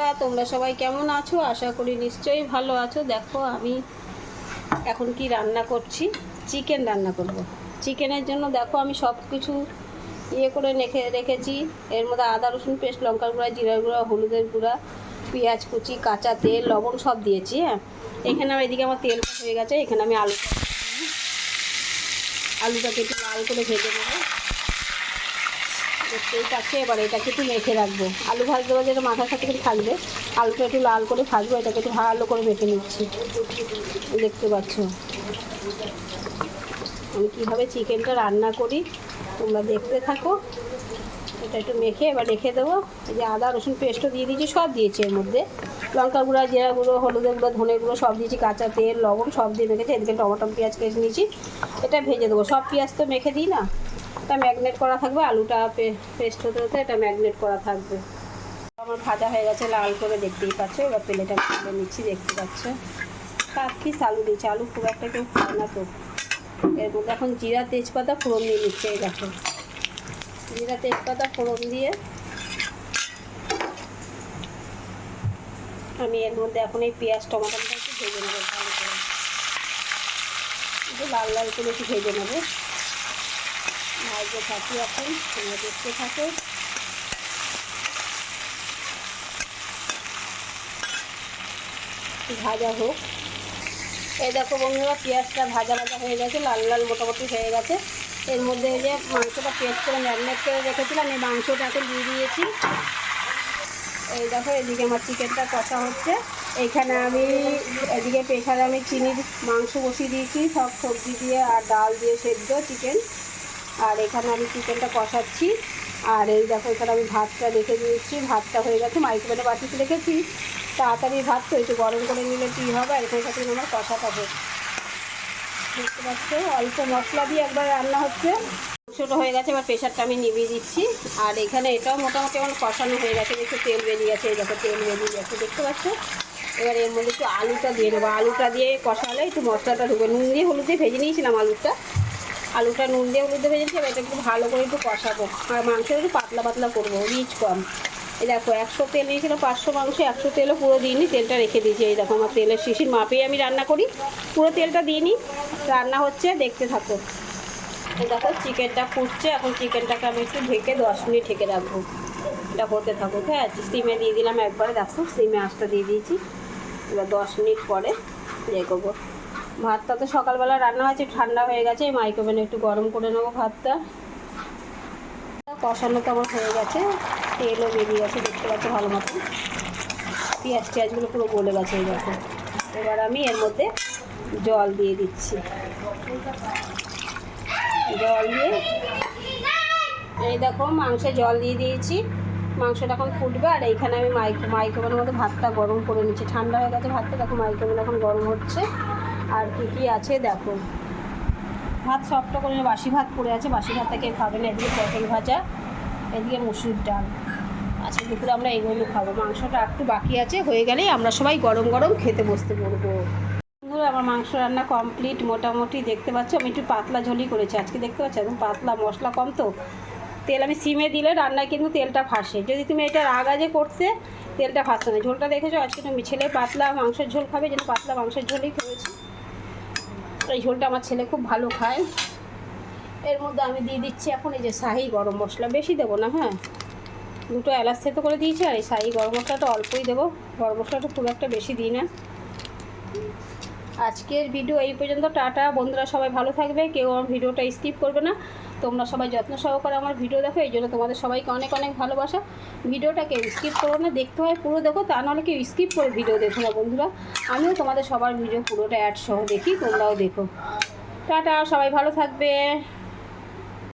বন্ধুরা, তোমরা সবাই কেমন আছো? আশা করি নিশ্চয়ই ভালো আছো। দেখো, আমি এখন কি রান্না করছি? চিকেন রান্না করব। চিকেনের জন্য দেখো, আমি সব কিছু ইয়ে করে রেখে রেখেছি। এর মধ্যে আদা, রসুন, পেস্ট, লঙ্কার গুঁড়া, জিরার গুঁড়া, হলুদের গুঁড়া, পেঁয়াজ, কুচি, কাঁচা তেল, লবণ সব দিয়েছি হ্যাঁ? এখানে আমার এদিকে আমার তেল হয়ে গেছে, এখানে আমি আলু আলুটাকে একটু লাল করে ভেজে নেব। দেখতেই পাচ্ছে এবার এটাকে একটু মেখে রাখব। আলু ভাজতে ভাজতে এটা মাথার সাথে একটু থাকবে। আলুটা একটু লাল করে ভাজবো, এটাকে একটু ভালো করে মেখে নিচ্ছি। দেখতে পাচ্ছ? আমি কীভাবে চিকেনটা রান্না করি, তোমরা দেখতে থাকো। এটা একটু মেখে এবার রেখে দেবো। এই যে আদা, রসুন পেস্টও দিয়ে দিয়েছি, সব দিয়েছি এর মধ্যে। লঙ্কা গুঁড়া, জিরা গুঁড়ো, হলুদের গুঁড়ো, ধনে গুঁড়ো, সব দিয়েছি, কাঁচা তেল, লবণ সব দিয়ে মেখেছি। এদিকে টমেটো, পেঁয়াজ কেটে নিয়েছি। এটা ভেজে দেবো। সব পেঁয়াজ তো মেখে দিই না? এটা ম্যাগনেট করা থাকবে, আলুটা পেস্ট হতে হতে এটা ম্যাগনেট করা থাকবে। আমার ভাজা হয়ে গেছে, লাল করে দেখতেই পাচ্ছ, এবার প্লেটে তুলে নিচ্ছি, দেখতে পাচ্ছ। সাত পিস আলু দিয়েছি, আলু খুব একটা কেউ খায় না তো। এর মধ্যে এখন জিরা তেজপাতা ফোড়ন দিয়ে নিচ্ছে এই দেখো। জিরা তেজপাতা ফোড়ন দিয়ে আমি এর মধ্যে এখন এই পেঁয়াজ টমাটোটা একটু ভেজে নেব, ভালো করে। একটু লাল লাল করে একটু ভেজে নেব। ভাজতে থাকি এখন তোমরা দেখতে থাকো ভাজা হোক। এই দেখো বন্ধুরা, পেঁয়াজটা ভাজা ভাজা হয়ে গেছে, লাল লাল মোটামুটি হয়ে গেছে। এর মধ্যে যে মাংসটা পেস্ট করে ম্যারিনেট করে রেখেছিলাম, এই মাংসটাকে দিয়ে দিয়েছি। এই দেখো, এদিকে আমার চিকেনটা কষা হচ্ছে। এইখানে আমি, এদিকে প্রেশারে আমি চিনির মাংস বসিয়ে দিয়েছি, সব সবজি দিয়ে আর ডাল দিয়ে সেদ্ধ চিকেন। আর এখানে আমি চিকেনটা কষাচ্ছি। আর এই দেখো, এখানে আমি ভাতটা রেখে দিয়েছি। ভাতটা হয়ে গেছে মাইক্রোওয়েভে বাটিতে রেখেছি। তাড়াতাড়ি ভাত তো একটু গরম করে নিলে কী হবে? আর এখানে সাথে আমার কষাটা হোক দেখতে পাচ্ছ, অল্প মশলা দিয়ে একবার রান্না হচ্ছে। ছোটো হয়ে গেছে, এবার প্রেশারটা আমি নিভিয়ে দিচ্ছি। আর এখানে এটাও মোটামুটি আমার কষানো হয়ে গেছে। একটু তেল বেরিয়ে গেছে এই দেখো, তেল বেরিয়ে গেছে দেখতে পাচ্ছ? এবার এর মধ্যে একটু আলুটা দিয়ে দেবো। আলুটা দিয়ে কষালে একটু মশলাটা ঢুকবে নুন দিয়ে হলুদ দিয়ে ভেজে নিয়েছিলাম আলুটা। আলুটা নুন দিয়ে হলুদ ভেজেছি, এবার এটা একটু ভালো করে একটু কষাবো। আর মাংসটা একটু পাতলা পাতলা করব, রিচ কম। এই দেখো, একশো তেল নিয়েছিল পাঁচশো মাংস, একশো তেলও পুরো দিইনি, তেলটা রেখে দিয়েছি। এই দেখো, আমার তেলের শিশির মাপেই আমি রান্না করি, পুরো তেলটা দিইনি। রান্না হচ্ছে, দেখতে থাকো। এই দেখো, চিকেনটা ফুটছে, এখন চিকেনটাকে আমি একটু ঢেকে দশ মিনিট ঢেকে রাখব। এটা হতে থাকুক হ্যাঁ সিমে দিয়ে দিলাম একবারে, দেখো, সিমে আঁচটা দিয়ে দিয়েছি। এবার দশ মিনিট পরে ইয়ে ভাতটা তো সকালবেলা রান্না হয়েছে, ঠান্ডা হয়ে গেছে মাইক্রোওভেনে একটু গরম করে নেব ভাতটা। কষানো তো আমার হয়ে গেছে, তেলও বেরিয়ে গেছে, দেখতে পাচ্ছ ভালো মতো পেঁয়াজ টিয়াজগুলো পুরো গলে গেছে এই দেখো। এবার আমি এর মধ্যে জল দিয়ে দিচ্ছি। জল দিয়ে, এই দেখো মাংসে জল দিয়ে দিয়েছি। মাংসটা এখন ফুটবে, আর এইখানে আমি মাইক্রো, মাইক্রোওভেনের মধ্যে ভাতটা গরম করে নিচ্ছি। ঠান্ডা হয়ে গেছে ভাতটা, দেখো মাইক্রোওভেন এখন গরম হচ্ছে। আর কী কী আছে দেখো। ভাত সবটা করে বাসি ভাত পড়ে আছে, বাসি ভাতটাকে খাবে না? এদিকে পটল ভাজা, এদিকে মুসুর ডাল। আচ্ছা দুপুরে আমরা এগুলো খাব। মাংসটা একটু বাকি আছে, হয়ে গেলেই আমরা সবাই গরম গরম খেতে বসতে পড়ব আমার মাংস রান্না কমপ্লিট মোটামুটি দেখতে পাচ্ছ, আমি একটু পাতলা ঝোলই করেছি। আজকে দেখতে পাচ্ছ, একদম পাতলা মশলা কম তো। তেল আমি সিমে দিলে রান্নায় কিন্তু তেলটা ফাঁসে। যদি তুমি এটা আগাজে করতে, তেলটা ফাঁসে না। ঝোলটা দেখেছ? আজকে তুমি ছেলে পাতলা মাংসের ঝোল খাবে, যেন পাতলা মাংসের ঝোলই করেছি। এই ঝোলটা আমার ছেলে খুব ভালো খায়। এর মধ্যে আমি দিয়ে দিচ্ছি এখন এই যে শাহি গরম মশলা। বেশি দেবো না হ্যাঁ? দুটো এলাচ থেতো করে দিয়েছি আর এই শাহি গরম মশলাটা অল্পই দেবো। গরম মশলাটা খুব একটা বেশি দিই না। আজকের ভিডিও এই পর্যন্ত, টাটা বন্ধুরা সবাই ভালো থাকবে, কেউ আমার ভিডিওটা স্কিপ করবে না। তোমরা সবাই যত্ন সহকারে আমার ভিডিও দেখো, এই জন্য তোমাদের সবাইকে অনেক অনেক ভালোবাসা। ভিডিওটা কেউ স্কিপ করো না, দেখতে হয় পুরো দেখো, তা নাহলে কেউ স্কিপ করে ভিডিও দেখো না বন্ধুরা। আমিও তোমাদের সবার ভিডিও পুরোটা অ্যাড সহ দেখি, তোমরাও দেখো। টাটা, সবাই ভালো থাকবে।